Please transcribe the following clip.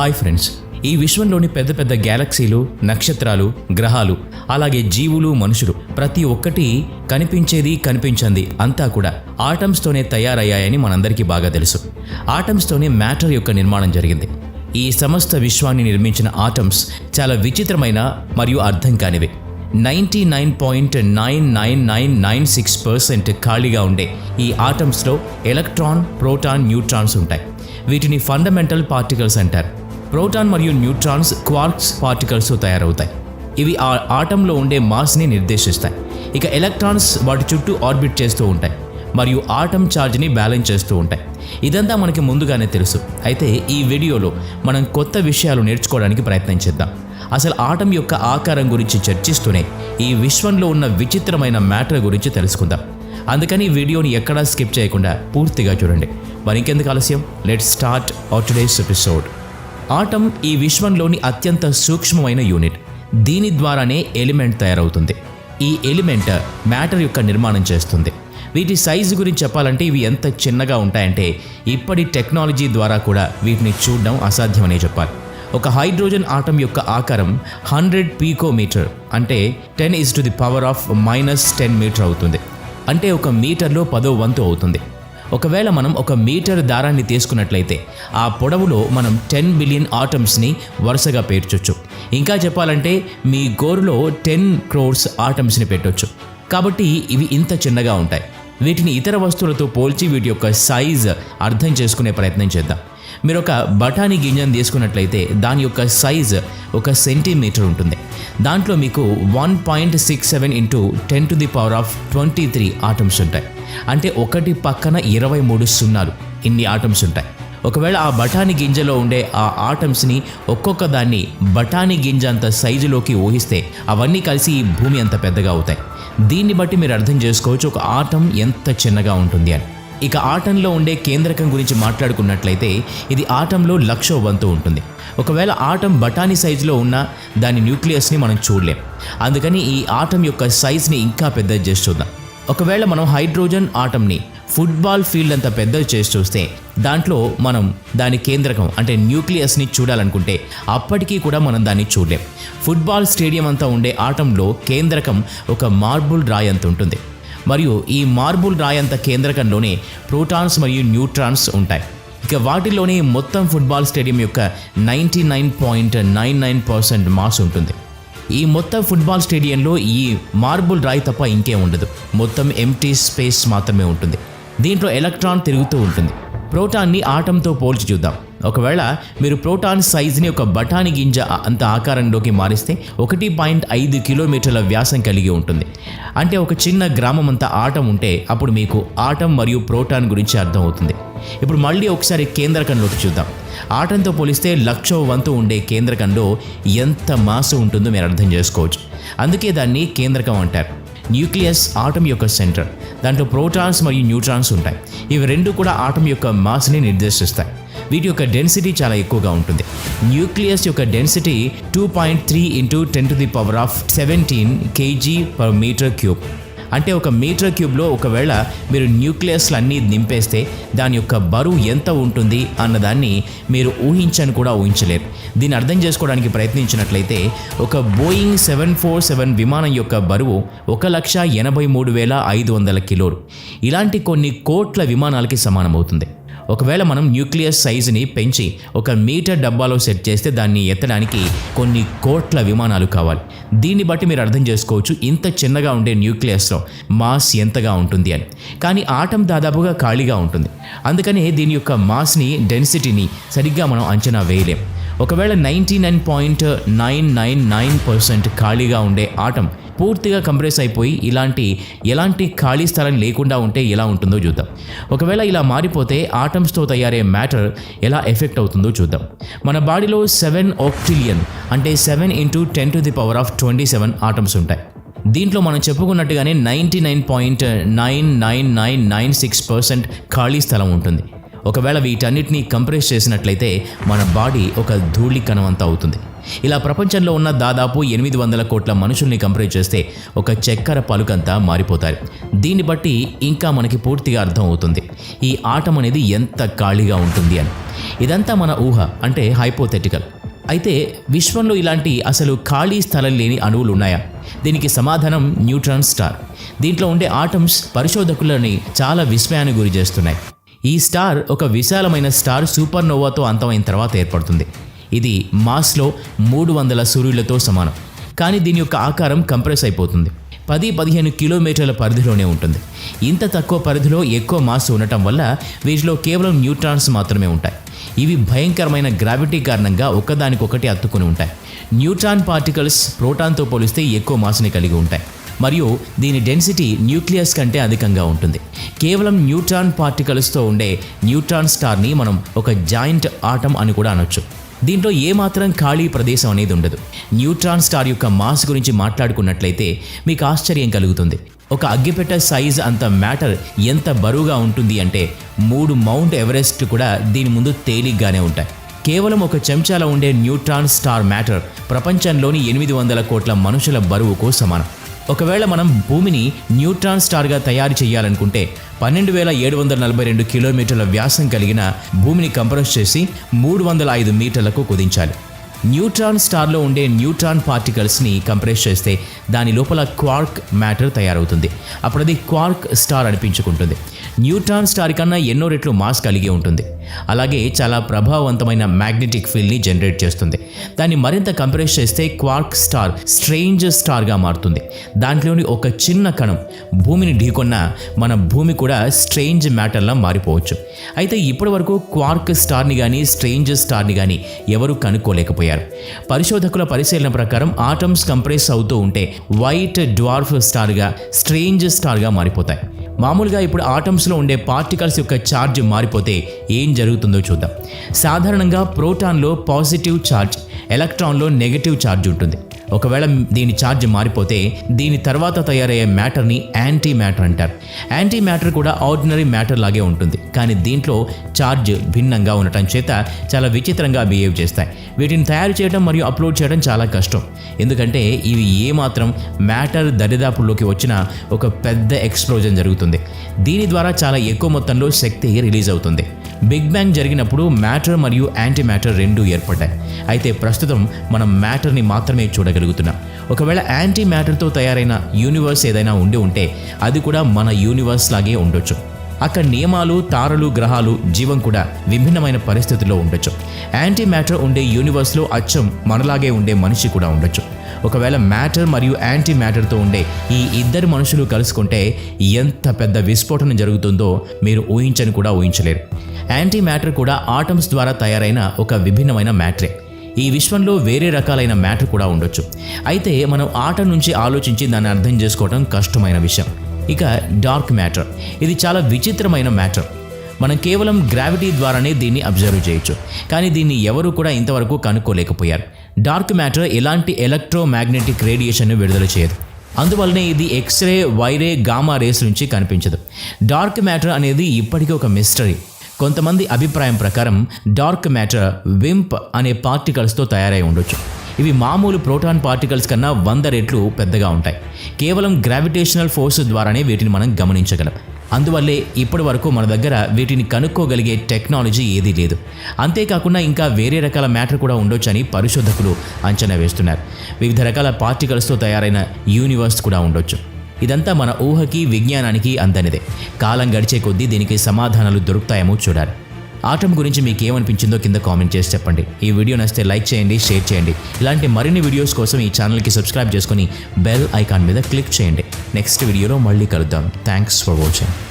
Hi friends ఈ విశ్వంలోని పెద్ద పెద్ద గ్యాలక్సీలు నక్షత్రాలు గ్రహాలు అలాగే జీవులు మనుషులు ప్రతి ఒక్కటి కనిపించేది కనిపించంది అంతా కూడా ఆటమ్స్తోనే తయారయ్యాయని మనందరికీ బాగా తెలుసు. ఆటమ్స్తోనే మ్యాటర్ యొక్క నిర్మాణం జరిగింది. ఈ సమస్త విశ్వాన్ని నిర్మించిన ఆటమ్స్ చాలా విచిత్రమైన మరియు అర్థం కానివి. Ninety nine point nine nine nine nine six percent ఖాళీగా ఉండే ఈ ఆటమ్స్లో ఎలక్ట్రాన్ ప్రోటాన్ న్యూట్రాన్స్ ఉంటాయి. వీటిని ఫండమెంటల్ పార్టికల్స్ అంటారు. ప్రోటాన్ మరియు న్యూట్రాన్స్ క్వార్క్స్ పార్టికల్స్ తయారవుతాయి. ఇవి ఆ ఆటంలో ఉండే మాస్ని నిర్దేశిస్తాయి. ఇక ఎలక్ట్రాన్స్ వాటి చుట్టూ ఆర్బిట్ చేస్తూ ఉంటాయి మరియు ఆటం ఛార్జ్ని బ్యాలెన్స్ చేస్తూ ఉంటాయి. ఇదంతా మనకి ముందుగానే తెలుసు. అయితే ఈ వీడియోలో మనం కొత్త విషయాలు నేర్చుకోవడానికి ప్రయత్నం చేద్దాం. అసలు ఆటం యొక్క ఆకారం గురించి చర్చిస్తూనే ఈ విశ్వంలో ఉన్న విచిత్రమైన మ్యాటర్ గురించి తెలుసుకుందాం. అందుకని ఈ వీడియోని ఎక్కడా స్కిప్ చేయకుండా పూర్తిగా చూడండి. మరి ఇంకెందుకు ఆలస్యం? Let start our today's episode. Atom ఈ విశ్వంలోని అత్యంత సూక్ష్మమైన యూనిట్. దీని ద్వారానే ఎలిమెంట్ తయారవుతుంది. ఈ ఎలిమెంట్ మ్యాటర్ యొక్క నిర్మాణం చేస్తుంది. వీటి సైజు గురించి చెప్పాలంటే ఇవి ఎంత చిన్నగా ఉంటాయంటే ఇప్పటి టెక్నాలజీ ద్వారా కూడా వీటిని చూడడం అసాధ్యమనే చెప్పాలి. ఒక హైడ్రోజన్ ఆటం యొక్క ఆకారం హండ్రెడ్ పీకోమీటర్ అంటే ten is to the power of minus ten metre అవుతుంది. అంటే ఒక మీటర్లో పదో వంతు అవుతుంది. ఒకవేళ మనం ఒక మీటర్ దారాన్ని తీసుకున్నట్లయితే ఆ పొడవులో మనం టెన్ బిలియన్ ఆటమ్స్ని వరుసగా పేర్చొచ్చు. ఇంకా చెప్పాలంటే మీ గోరులో టెన్ క్రోర్స్ ఆటమ్స్ని పెట్టొచ్చు. కాబట్టి ఇవి ఇంత చిన్నగా ఉంటాయి. వీటిని ఇతర వస్తువులతో పోల్చి వీటి యొక్క సైజ్ అర్థం చేసుకునే ప్రయత్నం చేద్దాం. మీరు ఒక బఠానీ గింజను తీసుకున్నట్లయితే దాని యొక్క సైజ్ ఒక సెంటీమీటర్ ఉంటుంది. దాంట్లో మీకు one point six seven into ten to the power of twenty three atoms ఉంటాయి. అంటే ఒకటి పక్కన ఇరవై మూడు సున్నాలు. ఇన్ని ఆటమ్స్ ఉంటాయి. ఒకవేళ ఆ బఠానీ గింజలో ఉండే ఆ ఆటమ్స్ని ఒక్కొక్క దాన్ని బఠానీ గింజ అంత సైజులోకి ఊహిస్తే అవన్నీ కలిసి ఈ భూమి అంత పెద్దగా అవుతాయి. దీన్ని బట్టి మీరు అర్థం చేసుకోవచ్చు ఒక ఆటం ఎంత చిన్నగా ఉంటుంది అని. ఇక ఆటంలో ఉండే కేంద్రకం గురించి మాట్లాడుకున్నట్లయితే ఇది ఆటంలో లక్షో వంతు ఉంటుంది. ఒకవేళ ఆటం బఠానీ సైజులో ఉన్న దాని న్యూక్లియస్ని మనం చూడలేం. అందుకని ఈ ఆటం యొక్క సైజ్ని ఇంకా పెద్దది చేస్తుందాం ఒకవేళ మనం హైడ్రోజన్ ఆటంని ఫుట్బాల్ ఫీల్డ్ అంత పెద్దది చేసి చూస్తే దాంట్లో మనం దాని కేంద్రకం అంటే న్యూక్లియస్ని చూడాలనుకుంటే అప్పటికీ కూడా మనం దాన్ని చూడలేం. ఫుట్బాల్ స్టేడియం అంతా ఉండే ఆటంలో కేంద్రకం ఒక మార్బుల్ రాయి అంత ఉంటుంది. మరియు ఈ మార్బుల్ రాయి అంత కేంద్రకంలోనే ప్రోటాన్స్ మరియు న్యూట్రాన్స్ ఉంటాయి. ఇక వాటిలోనే మొత్తం ఫుట్బాల్ స్టేడియం యొక్క ninety nine point nine nine percent mass ఉంటుంది. ఈ మొత్తం ఫుట్బాల్ స్టేడియంలో ఈ మార్బుల్ రాయి తప్ప ఇంకే ఉండదు. మొత్తం ఎంటీ స్పేస్ మాత్రమే ఉంటుంది. దీంట్లో ఎలక్ట్రాన్ తిరుగుతూ ఉంటుంది. ప్రోటాన్ని ఆటంతో పోల్చి చూద్దాం. ఒకవేళ మీరు ప్రోటాన్ సైజ్ని ఒక బఠానీ గింజ అంత ఆకారంలోకి మారిస్తే ఒకటి పాయింట్ ఐదు కిలోమీటర్ల వ్యాసం కలిగి ఉంటుంది. అంటే ఒక చిన్న గ్రామం అంత ఆటం ఉంటే అప్పుడు మీకు ఆటం మరియు ప్రోటాన్ గురించి అర్థమవుతుంది ఇప్పుడు మళ్ళీ ఒకసారి కేంద్రకంలోకి చూద్దాం. ఆటంతో పోలిస్తే లక్షో వంతు ఉండే కేంద్రకంలో ఎంత మాసు ఉంటుందో మీరు అర్థం చేసుకోవచ్చు. అందుకే దాన్ని కేంద్రకం అంటారు. న్యూక్లియస్ ఆటం యొక్క సెంటర్. దాంట్లో ప్రోటాన్స్ మరియు న్యూట్రాన్స్ ఉంటాయి. ఇవి రెండు కూడా ఆటం యొక్క మాస్ని నిర్దేశిస్తాయి. వీటి యొక్క డెన్సిటీ చాలా ఎక్కువగా ఉంటుంది. న్యూక్లియస్ యొక్క density two point three into ten to the power of seventeen KG per metre cube అంటే ఒక మీటర్ క్యూబ్లో ఒకవేళ మీరు న్యూక్లియస్లు అన్నీ నింపేస్తే దాని యొక్క బరువు ఎంత ఉంటుంది అన్నదాన్ని మీరు ఊహించని కూడా ఊహించలేరు. దీన్ని అర్థం చేసుకోవడానికి ప్రయత్నించినట్లయితే ఒక బోయింగ్ సెవెన్ ఫోర్ సెవెన్ విమానం యొక్క బరువు ఒక లక్ష ఎనభై మూడు వేల ఐదు వందల కిలోలు. ఇలాంటి కొన్ని కోట్ల విమానాలకి సమానమవుతుంది. ఒకవేళ మనం న్యూక్లియస్ సైజుని పెంచి ఒక మీటర్ డబ్బాలో సెట్ చేస్తే దాన్ని ఎత్తడానికి కొన్ని కోట్ల విమానాలు కావాలి. దీన్ని బట్టి మీరు అర్థం చేసుకోవచ్చు ఇంత చిన్నగా ఉండే న్యూక్లియస్లో మాస్ ఎంతగా ఉంటుంది అని. కానీ ఆటం దాదాపుగా ఖాళీగా ఉంటుంది. అందుకనే దీని యొక్క మాస్ని డెన్సిటీని సరిగ్గా మనం అంచనా వేయలేం. ఒకవేళ ninety nine point nine nine nine percent ఖాళీగా ఉండే ఆటం పూర్తిగా కంప్రెస్ అయిపోయి ఇలాంటి ఎలాంటి ఖాళీ స్థలం లేకుండా ఉంటే ఎలా ఉంటుందో చూద్దాం. ఒకవేళ ఇలా మారిపోతే ఆటమ్స్తో తయారయ్యే మ్యాటర్ ఎలా ఎఫెక్ట్ అవుతుందో చూద్దాం. మన బాడీలో సెవెన్ ఆక్టిలియన్ అంటే seven into ten to the power of twenty seven atoms ఉంటాయి. దీంట్లో మనం చెప్పుకున్నట్టుగానే ninety nine point nine nine nine nine six percent ఖాళీ స్థలం ఉంటుంది. ఒకవేళ వీటన్నిటినీ కంప్రెస్ చేసినట్లయితే మన బాడీ ఒక ధూళి కణం అవుతుంది. ఇలా ప్రపంచంలో ఉన్న దాదాపు ఎనిమిది వందల కోట్ల మనుషుల్ని కంపేర్ చేస్తే ఒక చక్కెర పలుకంతా మారిపోతారు దీన్ని బట్టి ఇంకా మనకి పూర్తిగా అర్థం అవుతుంది. ఈ ఆటం అనేది ఎంత ఖాళీగా ఉంటుంది అని. ఇదంతా మన ఊహ అంటే హైపోథెటికల్ అయితే విశ్వంలో ఇలాంటి అసలు ఖాళీ స్థలం లేని అణువులు ఉన్నాయా? దీనికి సమాధానం న్యూట్రాన్ స్టార్. దీంట్లో ఉండే ఆటమ్స్ పరిశోధకులని చాలా విస్మయానికి గురి చేస్తున్నాయి. ఈ స్టార్ ఒక విశాలమైన స్టార్ సూపర్ నోవాతో అంతమైన తర్వాత ఏర్పడుతుంది. ఇది మాస్లో మూడు వందల సూర్యులతో సమానం. కానీ దీని యొక్క ఆకారం కంప్రెస్ అయిపోతుంది. పది పదిహేను కిలోమీటర్ల పరిధిలోనే ఉంటుంది. ఇంత తక్కువ పరిధిలో ఎక్కువ మాస్ ఉండటం వల్ల వీటిలో కేవలం న్యూట్రాన్స్ మాత్రమే ఉంటాయి. ఇవి భయంకరమైన గ్రావిటీ కారణంగా ఒకదానికొకటి అత్తుకుని ఉంటాయి. న్యూట్రాన్ పార్టికల్స్ ప్రోటాన్తో పోలిస్తే ఎక్కువ మాస్ని కలిగి ఉంటాయి. మరియు దీని డెన్సిటీ న్యూక్లియస్ కంటే అధికంగా ఉంటుంది. కేవలం న్యూట్రాన్ పార్టికల్స్తో ఉండే న్యూట్రాన్ స్టార్ని మనం ఒక జాయింట్ ఆటం అని కూడా అనొచ్చు. దీంట్లో ఏమాత్రం ఖాళీ ప్రదేశం అనేది ఉండదు. న్యూట్రాన్ స్టార్ యొక్క మాస్ గురించి మాట్లాడుకున్నట్లయితే మీకు ఆశ్చర్యం కలుగుతుంది. ఒక అగ్గిపెట్ట సైజ్ అంత మ్యాటర్ ఎంత బరువుగా ఉంటుంది అంటే మూడు మౌంట్ ఎవరెస్ట్ కూడా దీని ముందు తేలిగ్గానే ఉంటాయి. కేవలం ఒక చెంచాల ఉండే న్యూట్రాన్ స్టార్ మ్యాటర్ ప్రపంచంలోని ఎనిమిది వందల కోట్ల మనుషుల బరువుకు సమానం. ఒకవేళ మనం భూమిని న్యూట్రాన్ స్టార్గా తయారు చేయాలనుకుంటే పన్నెండు వేల ఏడు వందల నలభై రెండు కిలోమీటర్ల వ్యాసం కలిగిన భూమిని కంప్రెస్ చేసి మూడు వందల ఐదు మీటర్లకు కుదించాలి. న్యూట్రాన్ స్టార్లో ఉండే న్యూట్రాన్ పార్టికల్స్ని కంప్రెస్ చేస్తే దాని లోపల క్వార్క్ మ్యాటర్ తయారవుతుంది. అప్పుడు అది క్వార్క్ స్టార్ అనిపించుకుంటుంది. న్యూట్రాన్ స్టార్ కన్నా ఎన్నో రెట్లు మాస్ కలిగి ఉంటుంది. అలాగే చాలా ప్రభావవంతమైన మ్యాగ్నెటిక్ ఫీల్డ్ని జనరేట్ చేస్తుంది. దాన్ని మరింత కంప్రెస్ చేస్తే క్వార్క్ స్టార్ స్ట్రేంజ్ స్టార్గా మారుతుంది. దాంట్లోని ఒక చిన్న కణం భూమిని ఢీకొన్న మన భూమి కూడా స్ట్రేంజ్ మ్యాటర్లా మారిపోవచ్చు. అయితే ఇప్పటి వరకు క్వార్క్ స్టార్ని కానీ స్ట్రేంజ్ స్టార్ని కానీ ఎవరు కనుక్కోలేకపోయారు. పరిశోధకుల పరిశీలన ప్రకారం ఆటమ్స్ కంప్రెస్ అవుతూ ఉంటే వైట్ డ్వార్ఫ్ స్టార్గా స్ట్రేంజ్ స్టార్గా మారిపోతాయి. మామూలుగా ఇప్పుడు ఆటమ్స్లో ఉండే పార్టికల్స్ యొక్క ఛార్జ్ మారిపోతే ఏం జరుగుతుందో చూద్దాం. సాధారణంగా ప్రోటాన్లో పాజిటివ్ ఛార్జ్ ఎలక్ట్రాన్లో నెగటివ్ ఛార్జ్ ఉంటుంది. ఒకవేళ దీని ఛార్జ్ మారిపోతే దీని తర్వాత తయారయ్యే మ్యాటర్ని యాంటీ మ్యాటర్ అంటారు. యాంటీ మ్యాటర్ కూడా ఆర్డినరీ మ్యాటర్ లాగే ఉంటుంది. కానీ దీంట్లో ఛార్జ్ భిన్నంగా ఉండటం చేత చాలా విచిత్రంగా బిహేవ్ చేస్తాయి. వీటిని తయారు చేయడం మరియు అప్లోడ్ చేయడం చాలా కష్టం. ఎందుకంటే ఇవి ఏమాత్రం మ్యాటర్ దరిదాపుల్లోకి వచ్చిన ఒక పెద్ద ఎక్స్ప్లోజన్ జరుగుతుంది. దీని ద్వారా చాలా ఎక్కువ మొత్తంలో శక్తి రిలీజ్ అవుతుంది. బిగ్ బ్యాంగ్ జరిగినప్పుడు మ్యాటర్ మరియు యాంటీ మ్యాటర్ రెండు ఏర్పడ్డాయి. అయితే ప్రస్తుతం మనం మ్యాటర్ని మాత్రమే చూడగలుగుతున్నాం. ఒకవేళ యాంటీ మ్యాటర్తో తయారైన యూనివర్స్ ఏదైనా ఉండి ఉంటే అది కూడా మన యూనివర్స్ లాగే ఉండొచ్చు. అక్కడ నియమాలు తారలు గ్రహాలు జీవం కూడా విభిన్నమైన పరిస్థితుల్లో ఉండొచ్చు. యాంటీ మ్యాటర్ ఉండే యూనివర్స్లో అచ్చం మనలాగే ఉండే మనిషి కూడా ఉండొచ్చు. ఒకవేళ మ్యాటర్ మరియు యాంటీ మ్యాటర్తో ఉండే ఈ ఇద్దరు మనుషులు కలుసుకుంటే ఎంత పెద్ద విస్ఫోటనం జరుగుతుందో మీరు ఊహించని కూడా ఊహించలేరు. యాంటీ మ్యాటర్ కూడా ఆటమ్స్ ద్వారా తయారైన ఒక విభిన్నమైన మ్యాటరే ఈ విశ్వంలో వేరే రకాలైన మ్యాటర్ కూడా ఉండొచ్చు. అయితే మనం ఆట నుంచి ఆలోచించి దాన్ని అర్థం చేసుకోవడం కష్టమైన విషయం. ఇక డార్క్ మ్యాటర్. ఇది చాలా విచిత్రమైన మ్యాటర్. మనం కేవలం గ్రావిటీ ద్వారానే దీన్ని అబ్జర్వ్ చేయొచ్చు. కానీ దీన్ని ఎవరు కూడా ఇంతవరకు కనుక్కోలేకపోయారు. డార్క్ మ్యాటర్ ఎలాంటి ఎలక్ట్రోమాగ్నెటిక్ రేడియేషన్ను విడుదల చేయదు. అందువల్లనే ఇది ఎక్స్రే వైరే గామా రేస్ నుంచి కనిపించదు. డార్క్ మ్యాటర్ అనేది ఇప్పటికీ ఒక మిస్టరీ. కొంతమంది అభిప్రాయం ప్రకారం డార్క్ మ్యాటర్ వింప్ అనే పార్టికల్స్తో తయారై ఉండొచ్చు. ఇవి మామూలు ప్రోటాన్ పార్టికల్స్ కన్నా వంద రెట్లు పెద్దగా ఉంటాయి. కేవలం గ్రావిటేషనల్ ఫోర్స్ ద్వారానే వీటిని మనం గమనించగలం. అందువల్లే ఇప్పటి వరకు మన దగ్గర వీటిని కనుక్కోగలిగే టెక్నాలజీ ఏదీ లేదు. అంతేకాకుండా ఇంకా వేరే రకాల మ్యాటర్ కూడా ఉండొచ్చని పరిశోధకులు అంచనా వేస్తున్నారు. వివిధ రకాల పార్టికల్స్తో తయారైన యూనివర్స్ కూడా ఉండొచ్చు. ఇదంతా మన ఊహకి విజ్ఞానానికి అందనిదే. కాలం గడిచే కొద్దీ దీనికి సమాధానాలు దొరుకుతాయేమో చూడాలి. ఆటం గురించి మీకు ఏమనిపించిందో కింద కామెంట్ చేసి చెప్పండి. ఈ వీడియో నచ్చితే లైక్ చేయండి షేర్ చేయండి. ఇలాంటి మరిన్ని వీడియోస్ కోసం ఈ ఛానల్కి సబ్స్క్రైబ్ చేసుకొని బెల్ ఐకాన్ మీద క్లిక్ చేయండి. నెక్స్ట్ వీడియోలో మళ్ళీ కలుద్దాం. Thanks for watching.